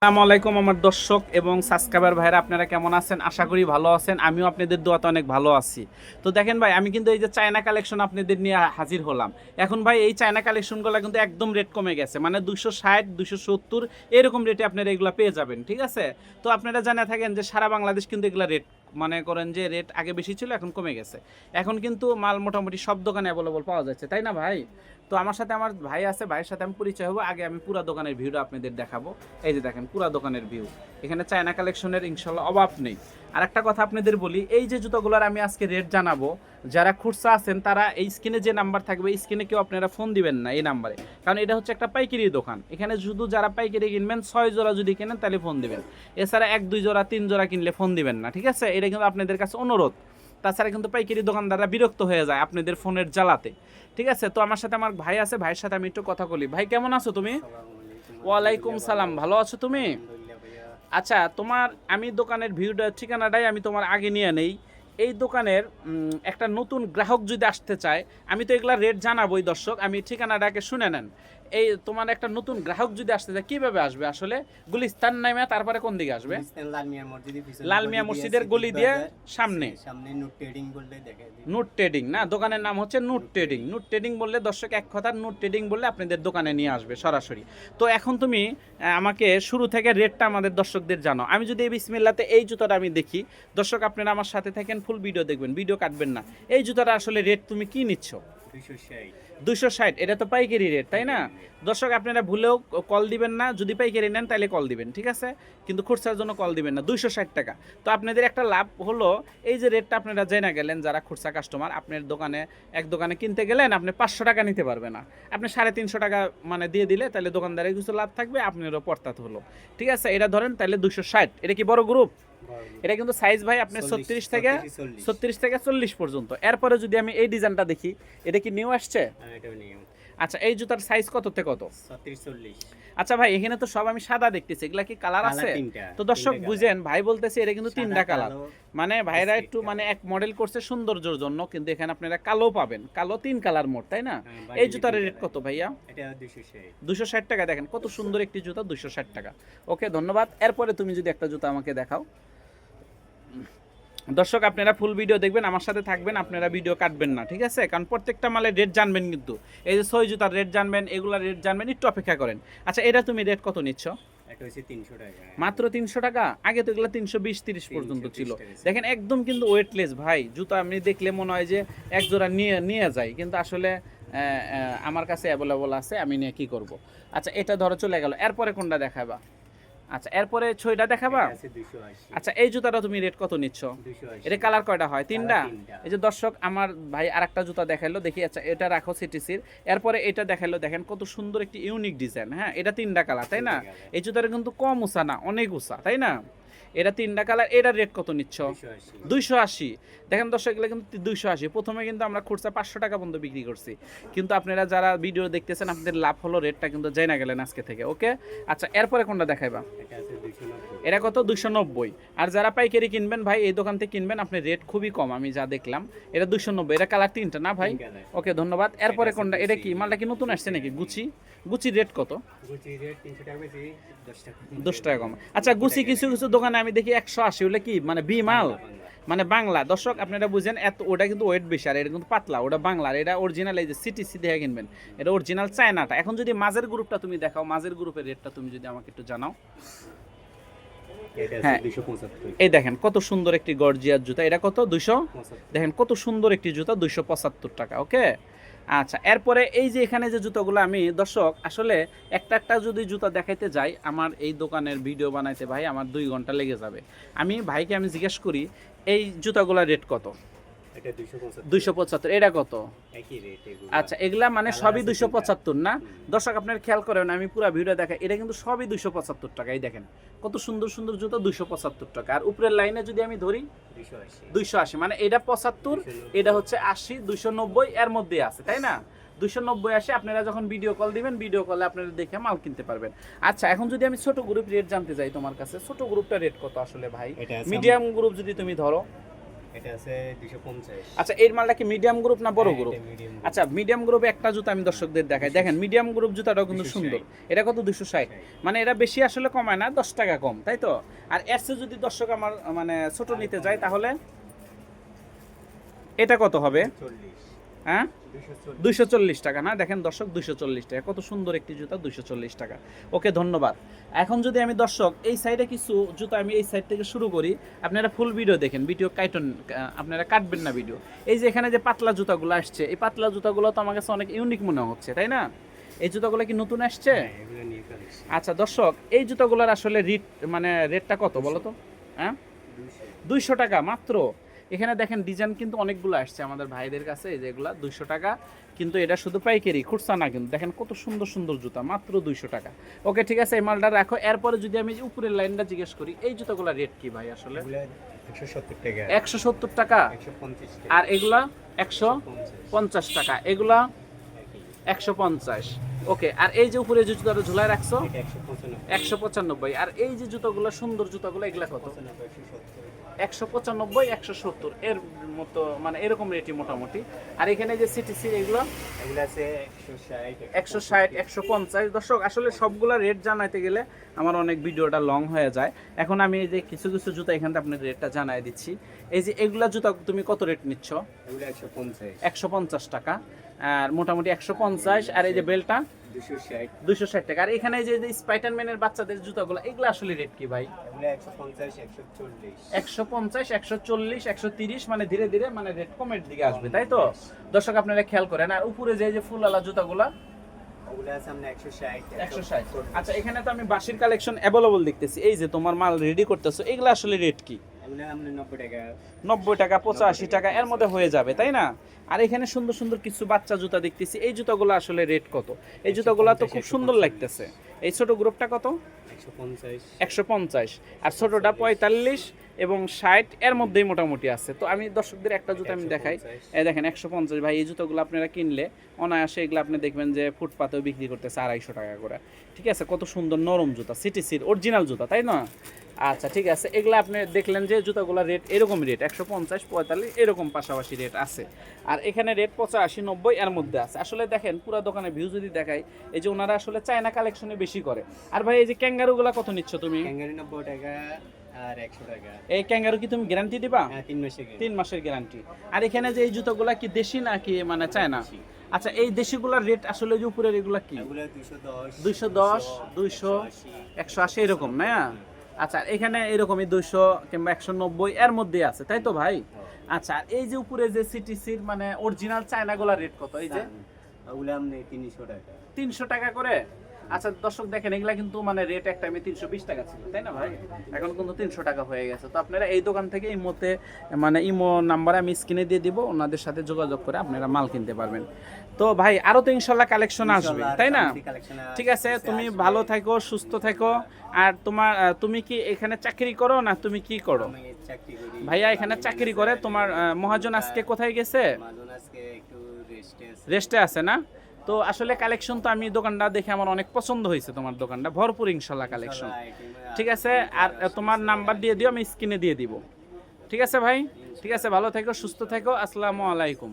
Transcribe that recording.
আসসালামু আলাইকুম আমার দর্শক এবং সাবস্ক্রাইবার ভাইরা, আপনারা কেমন আছেন? আশা করি ভালো আছেন। আমিও আপনাদের দোয়াতে অনেক ভালো আছি। তো দেখেন ভাই, আমি কিন্তু এই যে চায়না কালেকশন আপনাদের নিয়ে হাজির হলাম। এখন ভাই, এই চায়না কালেকশনগুলো কিন্তু একদম রেট কমে গেছে। মানে দুশো ষাট দুশো সত্তর, এরকম রেটে আপনারা এগুলো পেয়ে যাবেন, ঠিক আছে? তো আপনারা জানা থাকেন যে সারা বাংলাদেশ কিন্তু এগুলো রেট মনে করেন যে রেট আগে বেশি ছিল, এখন কমে গেছে। এখন কিন্তু মাল মোটামুটি সব দোকানে অ্যাভেলেবল পাওয়া যাচ্ছে, তাই না ভাই? তো আমার সাথে আমার ভাই আছে, ভাইয়ের সাথে আমি পরিচয় হব, আগে আমি পুরা দোকানের ভিউটা আপনাদের দেখাবো। এই যে দেখেন, পুরা দোকানের ভিউ এখানে চায়না কালেকশনের ইনশাল্লাহ অভাব নেই। আর একটা কথা আপনাদের বলি এই যে জুতোগুলোর আমি আজকে রেট জানাব যারা খুচরা আছেন তারা এই স্ক্রিনে যে নাম্বার থাকবে এই স্ক্রিনে কেউ আপনারা ফোন দিবেন না এই নাম্বারে কারণ এটা হচ্ছে একটা পাইকারি দোকান। এখানে শুধু যারা পাইকারি কিনবেন ছয় জোড়া যদি কেনেন তাহলে ফোন দিবেন। এছাড়া এক দুই জোড়া তিন জোড়া কিনলে ফোন দিবেন না ঠিক আছে? এটা কিন্তু আপনাদের কাছে অনুরোধ। তাছাড়া কিন্তু পাইকারি দোকানদাররা বিরক্ত হয়ে যায় আপনাদের ফোনের জ্বালাতে। ঠিক আছে? তো আমার সাথে আমার ভাই আছে ভাইয়ের সাথে আমি একটু কথা বলি। ভাই কেমন আছো তুমি? ওয়ালাইকুম সালাম। ভালো আছো তুমি? আচ্ছা তোমার আমি দোকানের ভিউটা ঠিকানাটাই আমি তোমার আগে নিয়ে নেই। এই দোকানের একটা নতুন গ্রাহক যদি আসতে চায়, আমি তো এগুলা রেট জানাবোই দর্শক, আমি ঠিকানাটাকে শুনে নেন। এই তোমার একটা নতুন গ্রাহক যদি আসতে চায় কীভাবে আসবে আসলে? গুলিস্তান নামে তারপরে কোন দিকে আসবে? লাল মিয়া মসজিদের গলি দিয়ে সামনে। সামনে নোট ট্রেডিং বললে দেখে নুট ট্রেডিং না? দোকানের নাম হচ্ছে নোট ট্রেডিং নোট ট্রেডিং বললে দর্শক এক কথা নোট ট্রেডিং বললে আপনাদের দোকানে নিয়ে আসবে সরাসরি। তো এখন তুমি আমাকে শুরু থেকে রেটটা আমাদের দর্শকদের জানো। আমি যদি এই বিসমিল্লাতে এই জুতোটা আমি দেখি দর্শক আপনারা আমার সাথে থাকেন ফুল ভিডিও দেখবেন ভিডিও কাটবেন না। এই জুতোটা আসলে রেট তুমি কি নিচ্ছ? দুশো ষাট। এটা তো পাইকারি রেট তাই না? দর্শক আপনারা ভুলেও কল দিবেন না যদি পাইকারি নেন তাহলে কল দিবেন ঠিক আছে? কিন্তু খুচরার জন্য কল দিবেন না দুইশো ষাট টাকা। তো আপনাদের একটা লাভ হলো এই যে রেটটা আপনারা জেনে গেলেন যারা খুচরা কাস্টমার আপনার দোকানে এক দোকানে কিনতে গেলেন আপনি পাঁচশো টাকা নিতে পারবে না। আপনি সাড়ে তিনশো টাকা মানে দিয়ে দিলে তাহলে দোকানদারের কিছু লাভ থাকবে আপনারও পড়তাত হলো। ঠিক আছে? এটা ধরেন তাহলে দুশো ষাট এটা কি বড় গ্রুপ এটা কিন্তু সাইজ ভাই আপনি ছত্রিশ থেকে ছত্রিশ, থেকে চল্লিশ পর্যন্ত। এরপরে যদি আমি এই ডিজাইনটা দেখি এটা কি নিউ আসছে? হ্যাঁ, আচ্ছা এই জুতার সাইজ কত থেকে কত? আচ্ছা ভাই এখানে তো সব আমি সাদা দেখতেছি। এগুলা কি কালার আছে? তো দর্শক বুঝেন ভাই বলতেছে এটা কিন্তু তিনটা কালার মানে ভাইরা একটু মানে এক মডেল করছে সৌন্দর্যের জন্য কিন্তু এখানে আপনারা কালো পাবেন। কালো তিন কালার মোট তাই না? হ্যাঁ, এই জুতার রেট কত ভাইয়া? দুশো ষাট। টাকা দেখেন কত সুন্দর একটি জুতা দুশো ষাট টাকা। ওকে ধন্যবাদ। এরপরে তুমি যদি একটা জুতা আমাকে দেখাও। দর্শক আপনারা ফুল ভিডিও দেখবেন আমার সাথে থাকবেন আপনারা ভিডিও কাটবেন না ঠিক আছে? কারণ প্রত্যেকটা মালের রেট জানবেন কিন্তু। এই যে ছয় জুতার রেট জানবেন এগুলার রেট জানবেন একটু অপেক্ষা করেন। আচ্ছা এটা তুমি রেট কত নিচ্ছ? মাত্র তিনশো টাকা? আগে তো এগুলো তিনশো বিশ তিরিশ পর্যন্ত ছিল। দেখেন একদম কিন্তু ওয়েটলেস ভাই। জুতা আপনি দেখলে মনে হয় যে এক জোড়া নিয়ে নিয়ে যায়। কিন্তু আসলে আমার কাছে অ্যাভেলেবল আছে আমি নিয়ে কি করব? আচ্ছা এটা ধরো চলে গেল। এরপরে কোনটা দেখাবা? আচ্ছা এরপরে ছয়টা দেখাবা? আচ্ছা এই জুতাটা তুমি রেট কত নিচ্ছ? এর এটা কালার কয়টা হয়? তিনটা। এই যে দর্শক আমার ভাই আরেকটা জুতা দেখাইলো দেখি আচ্ছা এটা রাখো সিটিসির এরপরে এটা দেখাইলো দেখেন কত সুন্দর একটি ইউনিক ডিজাইন হ্যাঁ? এটা তিনটা কালার তাই না? এই জুতাটা কিন্তু কম উষা না অনেক উষা তাই না? এটা তিনটা কালার এটার রেট কত নিচ্ছ? দুইশো আশি। দেখেন দর্শক এগুলো কিন্তু দুইশো আশি। প্রথমে কিন্তু আমরা খুচরা পাঁচশো টাকা পর্যন্ত বিক্রি করছি। কিন্তু আপনারা যারা ভিডিও দেখতেছেন আপনাদের লাভ হলো রেটটা কিন্তু জেনে গেলেন আজকে থেকে ওকে আচ্ছা এরপরে কোনটা দেখাইবা? এটা কত? দুশো নব্বই। আর যারা পাইকারি কিনবেন ভাই এই দোকান থেকে কিনবেন আপনি রেট খুবই কম আমি যা দেখলাম। এটা দুশো নব্বই এটা কালার তিনটা না ভাই? ওকে ধন্যবাদ। এরপরে কোনটা? এটা কি? মালটা কি নতুন আসছে নাকি? গুচি? রেট কত? গুচি রেট টাকা। দশ টাকা কম। আচ্ছা গুচি কিছু কিছু দোকানে আমি দেখি একশো আশি হলে কি? মানে বি মাল বাংলা, বাংলা। মানে বাংলা। দর্শক আপনারা বুঝেন এত ওটা কিন্তু ওয়েট বেশি আর এটা কিন্তু পাতলা ওটা বাংলা আর এটা অরিজিনাল এই যে সিটি সি দেখে কিনবেন এটা অরিজিনাল চায়নাটা। এখন যদি মাঝের গ্রুপটা তুমি দেখাও মাঝের গ্রুপের রেটটা তুমি যদি আমাকে একটু জানাও। হ্যাঁ। এই দেখেন কত সুন্দর একটি গর্জিয়ার জুতা। এটা কত? দুইশো? দেখেন কত সুন্দর একটি জুতা দুইশো পঁচাত্তর টাকা ওকে? আচ্ছা এরপরে এই যে এখানে যে জুতোগুলো আমি, দর্শক, আসলে একটা একটা যদি জুতা দেখাইতে যাই, আমার এই দোকানের ভিডিও বানাইতে ভাই আমার দুই ঘণ্টা লেগে যাবে। আমি ভাইকে আমি জিজ্ঞেস করি, এই জুতাগুলোর রেট কত? দুইশো পঁচাত্তর। এটা কত? আচ্ছা এগুলা মানে Colour সবই দুইশো পঁচাত্তর না? দর্শক আপনার খেয়াল করেন আমি পুরো ভিডিও দেখাই এটা কিন্তু সবই দুইশো পঁচাত্তর টাকা এই দেখেন। কত সুন্দর সুন্দর জুতা দুইশো পঁচাত্তর টাকা। আর উপরের লাইনে যদি আমি ধরি দুইশো আশি। মানে এটা পঁচাত্তর এটা হচ্ছে আশি দুইশো নব্বই এর মধ্যে আছে তাই না? দুইশো নব্বই আসে আপনারা যখন ভিডিও কল দিবেন ভিডিও কলে আপনারা দেখে মাল কিনতে পারবেন। আচ্ছা এখন যদি আমি ছোট গ্রুপ রেট জানতে চাই তোমার কাছে ছোট গ্রুপটা রেট কত আসলে ভাই? মিডিয়াম গ্রুপ যদি তুমি ধরো। এটা আছে আচ্ছা এর মালটা কি মিডিয়াম গ্রুপ না বড় গ্রুপ আচ্ছা মিডিয়াম গ্রুপে একটা জুতা আমি দর্শকদের দেখাই। দেখেন মিডিয়াম গ্রুপ জুতাটাও কিন্তু সুন্দর। এটা কত? দুশো ষাট। মানে এটা বেশি আসলে কমায় না দশ টাকা কম তাই তো? আর এর চেয়ে যদি দর্শক আমার মানে ছোট নিতে যায় তাহলে এটা কত হবে? চল্লিশ। হ্যাঁ? দুশো চল্লিশ। দুইশো চল্লিশ টাকা না? দেখেন দর্শক দুইশো চল্লিশ টাকা। কত সুন্দর একটি জুতা দুইশো চল্লিশ টাকা। ওকে ধন্যবাদ। এখন যদি আমি দর্শক এই সাইডে কিছু জুতা আমি এই সাইড থেকে শুরু করি আপনারা ফুল ভিডিও দেখেন ভিডিও কাইটন আপনারা কাটবেন না ভিডিও এই যে এখানে যে পাতলা জুতাগুলো আসছে এই পাতলা জুতাগুলো তো আমার কাছে অনেক ইউনিক মনে হচ্ছে তাই না? এই জুতাগুলো কি নতুন আসছে? হ্যাঁ, আচ্ছা দর্শক এই জুতাগুলোর আসলে রিট মানে রেটটা কত বলো তো? হ্যাঁ? দুইশো টাকা মাত্র? এখানে দেখেন ডিজাইন কিন্তু অনেকগুলো আসছে আমাদের ভাইদের কাছে এই যেগুলা দুইশো টাকা। কিন্তু এটা শুধু পাইকারি খুচরা না কিন্তু। দেখেন কত সুন্দর সুন্দর জুতা মাত্র দুইশো টাকা। ওকে ঠিক আছে এই মালটা রাখো। এরপরে যদি আমি উপরের লাইনটা জিজ্ঞেস করি এই জুতাগুলো রেট কি ভাই আসলে? একশো সত্তর টাকা। আর এগুলা একশো পঞ্চাশ টাকা। এগুলা একশো পঞ্চাশ। ওকে আর এই যে উপরে যে জুতাটা ঝুলায় রাখছো? একশো পঁচানব্বই। একশো পঁচানব্বই। আর এই যে জুতাগুলো সুন্দর জুতাগুলো এগুলা কত? একশো পঁচানব্বই একশো সত্তর এর মতো মানে এরকম রেটই মোটামুটি। আর এখানে যে সিটিসি এগুলো? এগুলো আছে একশো ষাট একশো পঞ্চাশ। দর্শক আসলে সবগুলা রেট জানাইতে গেলে আমার অনেক ভিডিওটা লং হয়ে যায়। এখন আমি এই যে কিছু কিছু জুতা এখান থেকে আপনার রেটটা জানাই দিচ্ছি। এই যে এগুলা জুতা তুমি কত রেট নিচ্ছ? একশো পঞ্চাশ টাকা। আর মোটামুটি একশো পঞ্চাশ। আর এই যে বেলটা? দুশো ষাট। দুশো ষাট টাকা। আর এখানে যে স্পাইটারম্যানের বাচ্চাদের জুতাগুলো এগুলো আসলে রেট কি ভাই? একশো পঞ্চাশ একশো চল্লিশ। একশো তিরিশ মানে ধীরে ধীরে মানে রেট কমের দিকে আসবে তাই তো? দর্শক আপনারা খেয়াল করেন। আর উপরে যে যে ফুলালা জুতাগুলা আচ্ছা এখানে তো আমি বাসির কালেকশন অ্যাভেলেবল দেখতেছি। এই যে তোমার মাল রেডি করতেছো এগুলো আসলে রেট কি? এগুলো নব্বই টাকা। নব্বই টাকা পঁচাশি টাকা এর মধ্যে হয়ে যাবে তাই না? আর এখানে সুন্দর সুন্দর কিছু বাচ্চা জুতা দেখতেছি। এই জুতাগুলো আসলে রেট কত? এই জুতাগুলো তো খুব সুন্দর লাগতেছে। এই ছোট গ্রুপটা কত? একশো পঞ্চাশ। আর ছোটটা পঁয়তাল্লিশ এবং ষাট এর মধ্যেই মোটামুটি আছে। তো আমি দর্শকদের একটা জুতো আমি দেখাই। এই দেখেন একশো পঞ্চাশ। ভাই এই জুতোগুলো আপনারা কিনলে অনায়াসে এগুলো আপনি দেখবেন যে ফুটপাতেও বিক্রি করতেছে আড়াইশো টাকা করে। ঠিক আছে? কত সুন্দর নরম জুতা সিটি সিটিসির অরিজিনাল জুতা তাই না? আচ্ছা ঠিক আছে। এগুলো আপনি দেখলেন যে জুতাগুলো রেট এরকম রেট একশো পঞ্চাশ পঁয়তাল্লিশ এরকম পাশাপাশি রেট আছে। আর এখানে রেট পঁচাশি নব্বই এর মধ্যে আছে। আসলে দেখেন পুরো দোকানে ভিউ যদি দেখাই এই যে ওনারা আসলে চায়না কালেকশনে বেশি করে। আর ভাই এই যে ক্যাঙ্গারুগুলো কত নিচ্ছ তুমি? ক্যাঙ্গারি নব্বই টাকা আর একশো টাকা। এই ক্যাঙ্গারু কি তুমি গ্যারান্টি দিবা? হ্যাঁ তিন মাসে তিন মাসের গ্যারান্টি আর এখানে যে এই জুতোগুলা কি দেশি নাকি মানে চায়না? আচ্ছা এই দেশিগুলার রেট আসলে যে উপরের এগুলা কি? দশ দুইশো দশ দুইশো একশো আশি এরকম না? আচ্ছা এখানে এরকমই দুইশো কিংবা একশো নব্বই এর মধ্যে আছে তাই তো ভাই? আচ্ছা এই যে উপরে যে সিটিসির মানে অরিজিনাল চায়না গুলা রেট কত? এই যে? ওগুলো আপনি তিনশো টাকা। তিনশো টাকা করে? আচ্ছা দর্শক দেখেন এগুলা কিন্তু মানে রেট একটা আমি তিনশো বিশ টাকা ছিল তাই না ভাই? এখন কিন্তু তিনশো টাকা হয়ে গেছে। তো আপনারা এই দোকান থেকে এই মতে মানে ইমো নাম্বারে আমি স্ক্রিনে দিয়ে দিব ওনাদের সাথে যোগাযোগ করে আপনারা মাল কিনতে পারবেন। তো ভাই আরও তো ইনশাল্লাহ কালেকশন আসবে তাই না? ঠিক আছে তুমি ভালো থাকো সুস্থ থাকো আর তোমার তুমি কি এখানে চাকরি করো না তুমি কি করো? ভাইয়া এখানে চাকরি করে তোমার মহাজন আজকে কোথায় গেছে? রেস্টে আছে না? তো আসলে কালেকশন তো আমি দোকানটা দেখে আমার অনেক পছন্দ হয়েছে তোমার দোকানটা। ভরপুর ইনশাল্লাহ কালেকশন ঠিক আছে? আর তোমার নাম্বার দিয়ে দিও আমি স্ক্রিনে দিয়ে দিব। ঠিক আছে ভাই? ঠিক আছে ভালো থেকো সুস্থ থেকো। আসসালামু আলাইকুম।